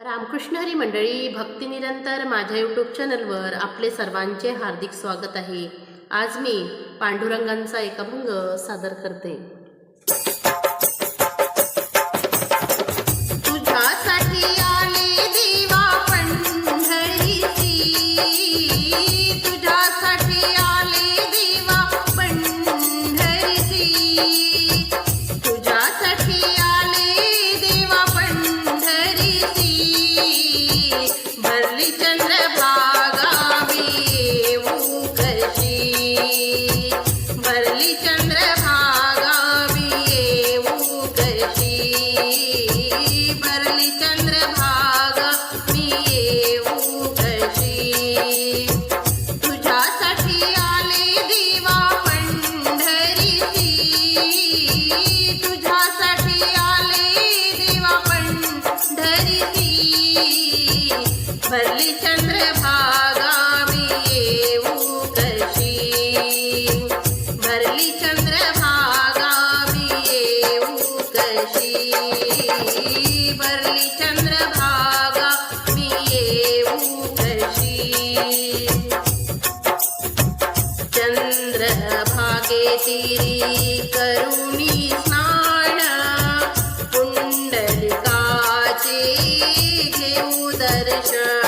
रामकृष्ण हरी मंडळी भक्तिनिरंतर माझ्या यूट्यूब चॅनलवर आपले सर्वांचे हार्दिक स्वागत आहे. आज मी पांडुरंगांचा एक अभंग सादर करते. चंद्रभागे तीरी करुणी स्नान पुंडलिकाचे घेऊ दर्शन.